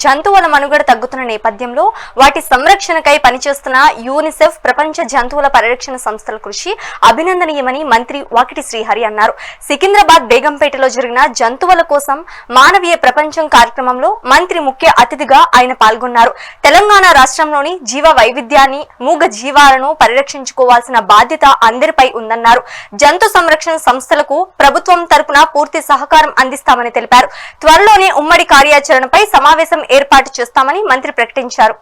జంతువుల మనుగడ తగ్గుతున్న నేపథ్యంలో వాటి సంరక్షణకై పనిచేస్తున్న యూనిసెఫ్ ప్రపంచ జంతువుల పరిరక్షణ సంస్థల కృషి అభినందనీయమని మంత్రి వాకిటి శ్రీహరి అన్నారు. సికింద్రాబాద్ బేగంపేటలో జరిగిన జంతువుల కోసం మానవీయ ప్రపంచం కార్యక్రమంలో మంత్రి ముఖ్య అతిథిగా ఆయన పాల్గొన్నారు. తెలంగాణ రాష్ట్రంలోని జీవ వైవిధ్యాన్ని మూగ జీవాలను పరిరక్షించుకోవాల్సిన బాధ్యత అందరిపై ఉందన్నారు. జంతు సంరక్షణ సంస్థలకు ప్రభుత్వం తరపున పూర్తి సహకారం అందిస్తామని తెలిపారు. త్వరలోనే ఉమ్మడి కార్యాచరణపై సమావేశం ఏర్పాటు చేస్తామని మంత్రి ప్రకటించారు.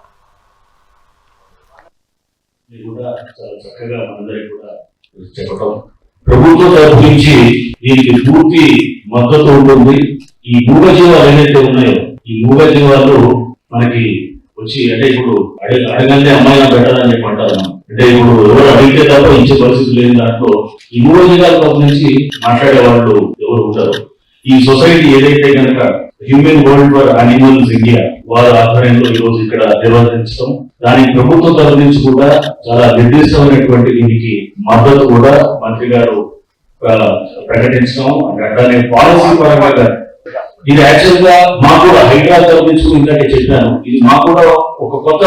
చక్కగా ప్రభుత్వం తరపు నుంచి దీనికి పూర్తి మద్దతు ఉంటుంది. ఈ మూగజీవాలు ఏదైతే ఉన్నాయో ఈ మూగజీవాలు మనకి వచ్చి అంటే ఇప్పుడు అడగ అడగంటే అమ్మాయినా పెట్టాలని చెప్పి అంటారు. అంటే ఇప్పుడు ఎవరు అడిగితే తప్ప ఇచ్చే పరిస్థితి లేని దాంట్లో ఈ మూగజీవాల తరపు నుంచి మాట్లాడే వాళ్ళు ఎవరు ఉంటారు? ఈ సొసైటీ ఏదైతే కనుక human world for animals India వారి ఆధ్వర్యంలో ఈరోజు ఇక్కడ నిర్వహించడం దానికి ప్రభుత్వం తరఫు నుంచి కూడా చాలా నిర్దిష్టమైనటువంటి దీనికి మద్దతు కూడా మంత్రి గారు ప్రకటించడం అట్లానే పాలసీ పరంగా ఇది యాక్చువల్గా మాకు కూడా హైదరాబాద్ తరఫు నుంచి ఇందాక చెప్పాను. ఇది మాకు కూడా ఒక కొత్త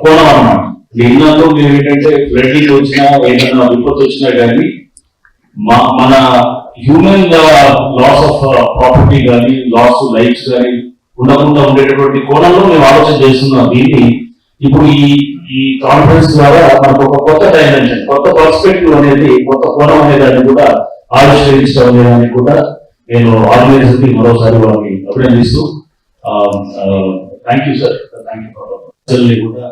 కోణం అన్నమాట. ఇన్నాళ్ళు మేము ఏంటంటే ఫ్లడ్లు వచ్చినా ఏదైనా విపత్తు వచ్చినా కానీ మన హ్యూమన్ లాస్ ఆఫ్ ప్రాపర్టీ కానీ లాస్ లైఫ్స్ కానీ ఉండకుండా ఉండేటటువంటి కోణంలో మేము ఆలోచన చేస్తున్నాం. దీన్ని ఇప్పుడు ఈ ఈ కాన్ఫరెన్స్ ద్వారా మనకు ఒక కొత్త డైమెన్షన్ కొత్త పర్స్పెక్టివ్ అనేది కొత్త కోణం అనే దాన్ని కూడా ఆవిష్కరించడం అనే కూడా నేను ఆర్గనైజర్కి మరోసారి వాళ్ళని అభినందిస్తూ thank you sir thank you కూడా